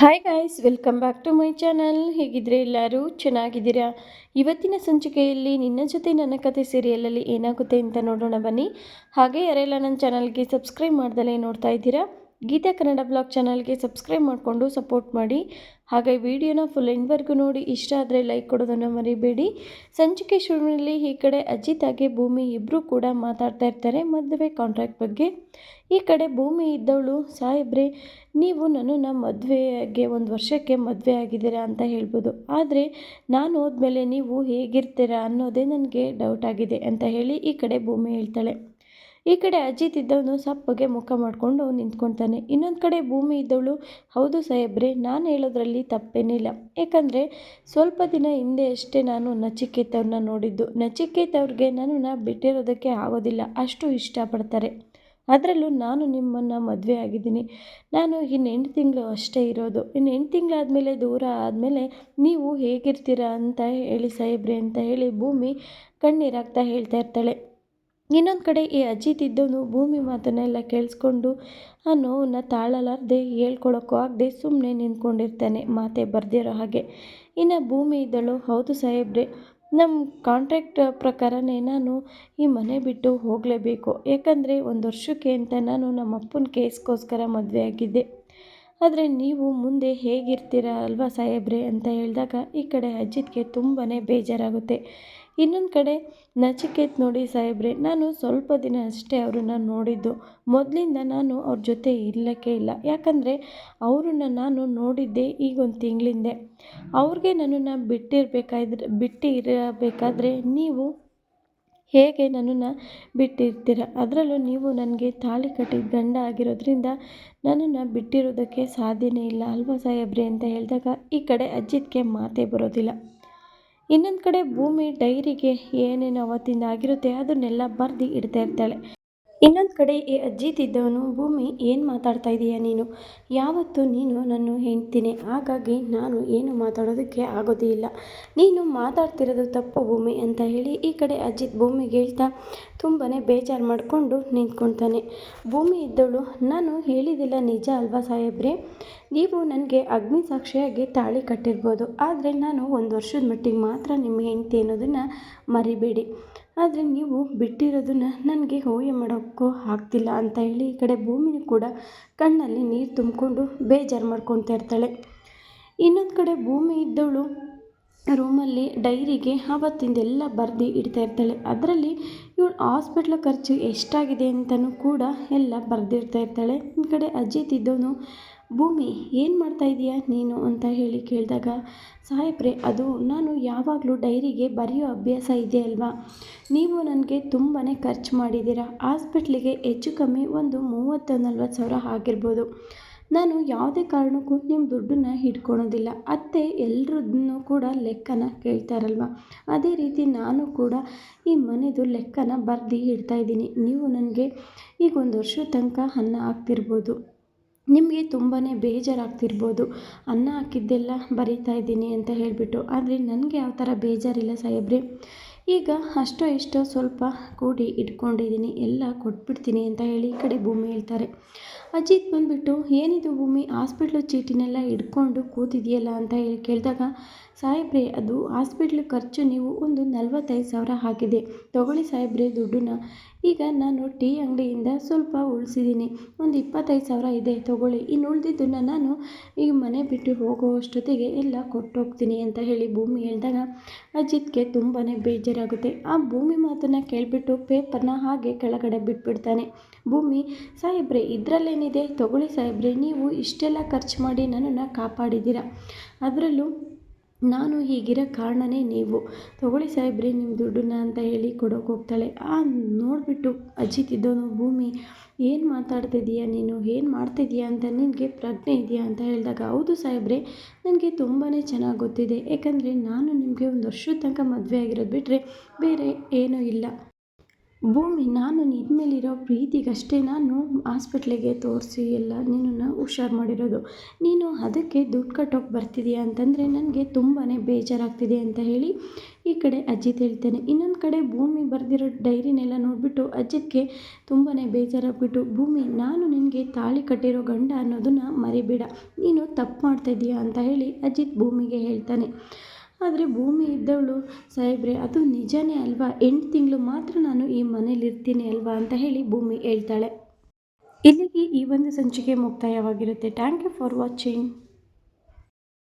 Hi guys welcome back to my channel ಹೇಗಿದ್ರೆ ಎಲ್ಲರೂ ಚೆನ್ನಾಗಿದ್ದೀರಾ? ಇವತ್ತಿನ ಸಂಚಿಕೆಯಲ್ಲಿ ನಿನ್ನ ಜೊತೆ ನನ್ನ ಕತೆ ಸೀರಿಯಲಲ್ಲಿ ಏನಾಗುತ್ತೆ ಅಂತ ನೋಡೋಣ ಬನ್ನಿ. ಹಾಗೆ ಯಾರೆಲ್ಲ ನನ್ನ ಚಾನಲ್ಗೆ ಸಬ್ಸ್ಕ್ರೈಬ್ ಮಾಡ್ದಲೇ ನೋಡ್ತಾ ಇದ್ದೀರಾ ಗೀತಾ ಕನ್ನಡ ಬ್ಲಾಗ್ ಚಾನಲ್ಗೆ ಸಬ್ಸ್ಕ್ರೈಬ್ ಮಾಡಿಕೊಂಡು ಸಪೋರ್ಟ್ ಮಾಡಿ. ಹಾಗೆ ವಿಡಿಯೋನ ಫುಲ್ ಎಂಡ್ವರೆಗೂ ನೋಡಿ, ಇಷ್ಟ ಆದರೆ ಲೈಕ್ ಕೊಡೋದನ್ನು ಮರಿಬೇಡಿ. ಸಂಚಿಕೆ ಶುರುವಿನಲ್ಲಿ ಈ ಕಡೆ ಅಜಿತ್ ಹಾಗೆ ಭೂಮಿ ಇಬ್ಬರೂ ಕೂಡ ಮಾತಾಡ್ತಾ ಇರ್ತಾರೆ ಮದುವೆ ಕಾಂಟ್ರಾಕ್ಟ್ ಬಗ್ಗೆ. ಈ ಕಡೆ ಭೂಮಿ ಇದ್ದವಳು, ಸಾಹೇಬ್ರೆ, ನೀವು ನನ್ನನ್ನು ಮದುವೆಗೆ ಒಂದು ವರ್ಷಕ್ಕೆ ಮದುವೆ ಆಗಿದ್ದೀರಾ ಅಂತ ಹೇಳ್ಬೋದು. ಆದರೆ ನಾನು ಹೋದ್ಮೇಲೆ ನೀವು ಹೇಗಿರ್ತೀರಾ ಅನ್ನೋದೇ ನನಗೆ ಡೌಟ್ ಆಗಿದೆ ಅಂತ ಹೇಳಿ ಈ ಕಡೆ ಭೂಮಿ ಹೇಳ್ತಾಳೆ. ಈ ಕಡೆ ಅಜಿತ್ ಇದ್ದವನು ಸಪ್ಪಗೆ ಮುಖ ಮಾಡಿಕೊಂಡು ನಿಂತ್ಕೊತಾನೆ. ಇನ್ನೊಂದು ಕಡೆ ಭೂಮಿ ಇದ್ದವಳು, ಹೌದು ಸಾಹೇಬ್ರೆ, ನಾನು ಹೇಳೋದ್ರಲ್ಲಿ ತಪ್ಪೇನಿಲ್ಲ ಯಾಕಂದರೆ ಸ್ವಲ್ಪ ದಿನ ಹಿಂದೆ ಅಷ್ಟೇ ನಾನು ನಚಿಕೇತ್ ಅವ್ರನ್ನ ನೋಡಿದ್ದು. ನಚಿಕೇತ್ ಅವ್ರಿಗೆ ನನ್ನನ್ನು ಬಿಟ್ಟಿರೋದಕ್ಕೆ ಆಗೋದಿಲ್ಲ. ಅಷ್ಟು ಇಷ್ಟಪಡ್ತಾರೆ. ಅದರಲ್ಲೂ ನಾನು ನಿಮ್ಮನ್ನು ಮದುವೆ ಆಗಿದ್ದೀನಿ. ನಾನು ಇನ್ನು ಎಂಟು ತಿಂಗಳು ಅಷ್ಟೇ ಇರೋದು. ಇನ್ನು ಎಂಟು ತಿಂಗಳಾದಮೇಲೆ ದೂರ ಆದಮೇಲೆ ನೀವು ಹೇಗಿರ್ತೀರಾ ಅಂತ ಹೇಳಿ ಸಾಹೇಬ್ರೆ ಅಂತ ಹೇಳಿ ಭೂಮಿ ಕಣ್ಣೀರಾಗ್ತಾ ಹೇಳ್ತಾ ಇರ್ತಾಳೆ. ಇನ್ನೊಂದು ಕಡೆ ಈ ಅಜ್ಜಿ ಇದ್ದವನು ಭೂಮಿ ಮಾತನ್ನೆಲ್ಲ ಕೇಳಿಸ್ಕೊಂಡು, ಆ ನೋವನ್ನು ತಾಳಲಾರ್ದೆ ಹೇಳ್ಕೊಳಕ್ಕೂ ಆಗದೆ ಸುಮ್ಮನೆ ನಿಂತ್ಕೊಂಡಿರ್ತಾನೆ, ಮಾತೆ ಬರ್ದಿರೋ ಹಾಗೆ. ಇನ್ನು ಭೂಮಿ ಇದ್ದಳು, ಹೌದು ಸಾಹೇಬ್ರೆ. ನಮ್ಮ ಕಾಂಟ್ರಾಕ್ಟ್ ಪ್ರಕಾರನೇ ನಾನು ಈ ಮನೆ ಬಿಟ್ಟು ಹೋಗಲೇಬೇಕು. ಯಾಕಂದರೆ ಒಂದು ವರ್ಷಕ್ಕೆ ಅಂತ ನಾನು ನಮ್ಮ ಅಪ್ಪನ ಕೇಸ್ಗೋಸ್ಕರ ಮದುವೆ ಆಗಿದ್ದೆ. ಆದರೆ ನೀವು ಮುಂದೆ ಹೇಗಿರ್ತೀರ ಅಲ್ವಾ ಸಾಹೇಬ್ರೆ ಅಂತ ಹೇಳಿದಾಗ ಈ ಕಡೆ ಅಜಿತ್ಗೆ ತುಂಬಾ ಬೇಜಾರಾಗುತ್ತೆ. ಇನ್ನೊಂದು ಕಡೆ ನಚಿಕೇತ್ ನೋಡಿ ಸಾಹೇಬ್ರೆ, ನಾನು ಸ್ವಲ್ಪ ದಿನ ಅಷ್ಟೇ ಅವರನ್ನು ನೋಡಿದ್ದು. ಮೊದಲಿಂದ ನಾನು ಅವ್ರ ಜೊತೆ ಇಲ್ಲಕ್ಕೆ ಇಲ್ಲ. ಯಾಕಂದರೆ ಅವರನ್ನು ನಾನು ನೋಡಿದ್ದೆ ಈಗ ಒಂದು ತಿಂಗಳಿಂದೆ. ಅವ್ರಿಗೆ ನನ್ನನ್ನು ಬಿಟ್ಟಿರಬೇಕಾದ್ರೆ ಬಿಟ್ಟು ಇರಬೇಕಾದ್ರೆ ನೀವು ಹೇಗೆ ನನ್ನನ್ನು ಬಿಟ್ಟಿರ್ತೀರ? ಅದರಲ್ಲೂ ನೀವು ನನಗೆ ತಾಳಿ ಕಟ್ಟಿದ ಗಂಡ ಆಗಿರೋದ್ರಿಂದ ನನ್ನನ್ನು ಬಿಟ್ಟಿರೋದಕ್ಕೆ ಸಾಧ್ಯನೇ ಇಲ್ಲ ಅಲ್ವಾ ಸಾಹೇಬ್ರೆ ಅಂತ ಹೇಳಿದಾಗ ಈ ಕಡೆ ಅಜ್ಜಿತ್ಗೆ ಮಾತೇ ಬರೋದಿಲ್ಲ. ಇನ್ನೊಂದು ಕಡೆ ಭೂಮಿ ಡೈರಿಗೆ ಏನೇನು ಅವತ್ತಿಂದ ಆಗಿರುತ್ತೆ ಅದನ್ನೆಲ್ಲ ಬರ್ದು ಇಡ್ತಾ ಇರ್ತಾಳೆ. ಇನ್ನೊಂದು ಕಡೆ ಈ ಅಜ್ಜಿತಿದ್ದವನು ಭೂಮಿ, ಏನು ಮಾತಾಡ್ತಾ ಇದೀಯ ನೀನು? ಯಾವತ್ತು ನೀನು ನನ್ನ ಹೆಂಡ್ತೀನಿ. ಹಾಗಾಗಿ ನಾನು ಏನು ಮಾತಾಡೋದಕ್ಕೆ ಆಗೋದೇ ಇಲ್ಲ. ನೀನು ಮಾತಾಡ್ತಿರೋದು ತಪ್ಪು ಭೂಮಿ ಅಂತ ಹೇಳಿ ಈ ಕಡೆ ಅಜ್ಜಿ ಭೂಮಿಗೆ ಹೇಳ್ತಾ ತುಂಬಾ ಬೇಜಾರು ಮಾಡಿಕೊಂಡು ನಿಂತ್ಕೊತಾನೆ ಭೂಮಿ ಇದ್ದವಳು, ನಾನು ಹೇಳಿದಿಲ್ಲ ನಿಜ ಅಲ್ವಾ ಸಾಹೇಬ್ರೆ? ನೀವು ನನಗೆ ಅಗ್ನಿ ಸಾಕ್ಷಿಯಾಗಿ ತಾಳಿ ಕಟ್ಟಿರ್ಬೋದು. ಆದರೆ ನಾನು ಒಂದು ವರ್ಷದ ಮಟ್ಟಿಗೆ ಮಾತ್ರ ನಿಮ್ಮ ಹೆಂಡ್ತಿ ಅನ್ನೋದನ್ನು ಮರಿಬೇಡಿ. ಆದರೆ ನೀವು ಬಿಟ್ಟಿರೋದನ್ನ ನನಗೆ ಊಹೆ ಮಾಡೋಕ್ಕೂ ಆಗ್ತಿಲ್ಲ ಅಂತ ಹೇಳಿ ಈ ಕಡೆ ಭೂಮಿನೂ ಕೂಡ ಕಣ್ಣಲ್ಲಿ ನೀರು ತುಂಬಿಕೊಂಡು ಬೇಜಾರು ಮಾಡ್ಕೊತಾ ಇರ್ತಾಳೆ. ಇನ್ನೊಂದು ಕಡೆ ಭೂಮಿ ಇದ್ದವಳು ರೂಮಲ್ಲಿ ಡೈರಿಗೆ ಆವತ್ತಿಂದೆಲ್ಲ ಬರೆದು ಇಡ್ತಾ ಇರ್ತಾಳೆ. ಅದರಲ್ಲಿ ಇವಳು ಹಾಸ್ಪಿಟ್ಲ್ ಖರ್ಚು ಎಷ್ಟಾಗಿದೆ ಅಂತಲೂ ಕೂಡ ಎಲ್ಲ ಬರೆದಿರ್ತಾ ಇರ್ತಾಳೆ. ಈ ಕಡೆ ಅಜಿತ್ ಇದ್ದವನು ಭೂಮಿ, ಏನು ಮಾಡ್ತಾ ಇದೀಯಾ ನೀನು ಅಂತ ಹೇಳಿ ಕೇಳಿದಾಗ, ಸಾಹೇಬ್ರೆ, ಅದು ನಾನು ಯಾವಾಗಲೂ ಡೈರಿಗೆ ಬರೆಯೋ ಅಭ್ಯಾಸ ಇದೆ ಅಲ್ವಾ? ನೀವು ನನಗೆ ತುಂಬಾ ಖರ್ಚು ಮಾಡಿದ್ದೀರಾ. ಹಾಸ್ಪಿಟ್ಲಿಗೆ ಹೆಚ್ಚು ಕಮ್ಮಿ ಒಂದು ಮೂವತ್ತು, ನಲ್ವತ್ತು ಸಾವಿರ ಆಗಿರ್ಬೋದು. ನಾನು ಯಾವುದೇ ಕಾರಣಕ್ಕೂ ನಿಮ್ಮ ದುಡ್ಡನ್ನ ಹಿಡ್ಕೊಳೋದಿಲ್ಲ. ಅತ್ತೆ ಎಲ್ರದ್ದನ್ನು ಕೂಡ ಲೆಕ್ಕನ ಕೇಳ್ತಾರಲ್ವ? ಅದೇ ರೀತಿ ನಾನು ಕೂಡ ಈ ಮನೆದು ಲೆಕ್ಕನ ಬರೆದು ಇಡ್ತಾಯಿದ್ದೀನಿ ನೀವು ನನಗೆ ಈಗ ಒಂದು ವರ್ಷದ ತನಕ ಅನ್ನ ಹಾಕ್ತಿರ್ಬೋದು. ನಿಮಗೆ ತುಂಬಾ ಬೇಜಾರಾಗ್ತಿರ್ಬೋದು. ಅನ್ನ ಹಾಕಿದ್ದೆಲ್ಲ ಬರಿತಾ ಇದ್ದೀನಿ ಅಂತ ಹೇಳಿಬಿಟ್ಟು. ಆದರೆ ನನಗೆ ಯಾವ ಥರ ಬೇಜಾರಿಲ್ಲ ಸಾಹೇಬ್ರೆ. ಈಗ ಅಷ್ಟೋ ಇಷ್ಟೋ ಸ್ವಲ್ಪ ಕೂಡಿ ಇಟ್ಕೊಂಡಿದ್ದೀನಿ. ಎಲ್ಲ ಕೊಟ್ಬಿಡ್ತೀನಿ ಅಂತ ಹೇಳಿ ಈ ಕಡೆ ಭೂಮಿ ಹೇಳ್ತಾರೆ. ಅಜಿತ್ ಬಂದುಬಿಟ್ಟು, ಏನಿದು ಭೂಮಿ? ಹಾಸ್ಪಿಟ್ಲ್ ಚೀಟಿನೆಲ್ಲ ಹಿಡ್ಕೊಂಡು ಕೂತಿದೆಯಲ್ಲ ಅಂತ ಹೇಳಿ ಕೇಳಿದಾಗ, ಸಾಹೇಬ್ರೆ, ಅದು ಹಾಸ್ಪಿಟ್ಲ್ ಖರ್ಚು ನೀವು ಒಂದು ನಲ್ವತ್ತೈದು ಸಾವಿರ ಹಾಕಿದೆ ತೊಗೊಳ್ಳಿ ಸಾಹೇಬ್ರೆ, ದುಡ್ಡನ್ನ ಈಗ ನಾನು ಟೀ ಅಂಗಡಿಯಿಂದ ಸ್ವಲ್ಪ ಉಳಿಸಿದ್ದೀನಿ. ಒಂದು ಇಪ್ಪತ್ತೈದು ಸಾವಿರ ಇದೆ, ತೊಗೊಳ್ಳಿ. ಇನ್ನು ಉಳಿದಿದ್ದನ್ನು ನಾನು ಈಗ ಮನೆ ಬಿಟ್ಟು ಹೋಗುವಷ್ಟೊತ್ತಿಗೆ ಎಲ್ಲ ಕೊಟ್ಟೋಗ್ತೀನಿ ಅಂತ ಹೇಳಿ ಭೂಮಿ ಹೇಳಿದಾಗ ಅಜಿತ್ಗೆ ತುಂಬಾ ಬೇಜಾರಾಗುತ್ತೆ. ಆ ಭೂಮಿ ಮಾತನ್ನು ಕೇಳಿಬಿಟ್ಟು ಪೇಪರ್ನ ಹಾಗೆ ಕೆಳಗಡೆ ಬಿಟ್ಬಿಡ್ತಾನೆ. ಭೂಮಿ, ಸಾಹೇಬ್ರೆ, ಇದರಲ್ಲೇನಿದೆ? ತೊಗೊಳ್ಳಿ ಸಾಹೇಬ್ರೆ, ನೀವು ಇಷ್ಟೆಲ್ಲ ಖರ್ಚು ಮಾಡಿ ನನ್ನನ್ನು ಕಾಪಾಡಿದ್ದೀರ? ಅದರಲ್ಲೂ ನಾನು ಹೀಗಿರೋ ಕಾರಣನೇ ನೀವು. ತಗೊಳ್ಳಿ ಸಾಹೇಬ್ರೆ ನಿಮ್ಮ ದುಡ್ಡನ್ನ ಅಂತ ಹೇಳಿ ಕೊಡೋಕೆ ಹೋಗ್ತಾಳೆ. ಆ, ನೋಡಿಬಿಟ್ಟು ಅಜಿತ್ ಇದ್ದವನು ಭೂಮಿ, ಏನು ಮಾತಾಡ್ತಿದ್ದೀಯಾ ನೀನು? ಏನು ಮಾಡ್ತಿದ್ದೀಯ ಅಂತ ನಿನಗೆ ಪ್ರಜ್ಞೆ ಇದೆಯಾ ಅಂತ ಹೇಳಿದಾಗ, ಹೌದು ಸಾಹೇಬ್ರೆ, ನನಗೆ ತುಂಬಾ ಚೆನ್ನಾಗಿ ಗೊತ್ತಿದೆ. ಯಾಕಂದರೆ ನಾನು ನಿಮಗೆ ಒಂದು ವರ್ಷದ ತನಕ ಮದುವೆ ಆಗಿರೋದು ಬಿಟ್ಟರೆ ಬೇರೆ ಏನೂ ಇಲ್ಲ. ಭೂಮಿ, ನಾನು ನಿನ್ನ ಮೇಲಿರೋ ಪ್ರೀತಿಗಷ್ಟೇ ನಾನು ಹಾಸ್ಪಿಟ್ಲಿಗೆ ತೋರಿಸಿ ಎಲ್ಲ ನಿನ್ನನ್ನು ಹುಷಾರು ಮಾಡಿರೋದು. ನೀನು ಅದಕ್ಕೆ ದುಡ್ಡು ಕಟ್ಟೋಕೆ ಬರ್ತಿದೀಯ ಅಂತಂದರೆ ನನಗೆ ತುಂಬಾ ಬೇಜಾರಾಗ್ತಿದೆ ಅಂತ ಹೇಳಿ ಈ ಕಡೆ ಅಜಿತ್ ಹೇಳ್ತಾನೆ. ಇನ್ನೊಂದು ಕಡೆ ಭೂಮಿ ಬರೆದಿರೋ ಡೈರಿನೆಲ್ಲ ನೋಡಿಬಿಟ್ಟು ಅಜಿತ್ಗೆ ತುಂಬಾ ಬೇಜಾರಾಗ್ಬಿಟ್ಟು, ಭೂಮಿ, ನಾನು ನಿನಗೆ ತಾಳಿ ಕಟ್ಟಿರೋ ಗಂಡ ಅನ್ನೋದನ್ನು ಮರಿಬೇಡ, ನೀನು ತಪ್ಪು ಮಾಡ್ತಾಯಿದ್ದೀಯಾ ಅಂತ ಹೇಳಿ ಅಜಿತ್ ಭೂಮಿಗೆ ಹೇಳ್ತಾನೆ. ಆದರೆ ಭೂಮಿ ಇದ್ದವಳು, ಸಾಹೇಬ್ರೆ, ಅದು ನಿಜನೇ ಅಲ್ವಾ? ಎಂಟು ತಿಂಗಳು ಮಾತ್ರ ನಾನು ಈ ಮನೇಲಿರ್ತೀನಿ ಅಲ್ವಾ ಅಂತ ಹೇಳಿ ಭೂಮಿ ಹೇಳ್ತಾಳೆ. ಇಲ್ಲಿಗೆ ಈ ಒಂದು ಸಂಚಿಕೆ ಮುಕ್ತಾಯವಾಗಿರುತ್ತೆ. Thank you for watching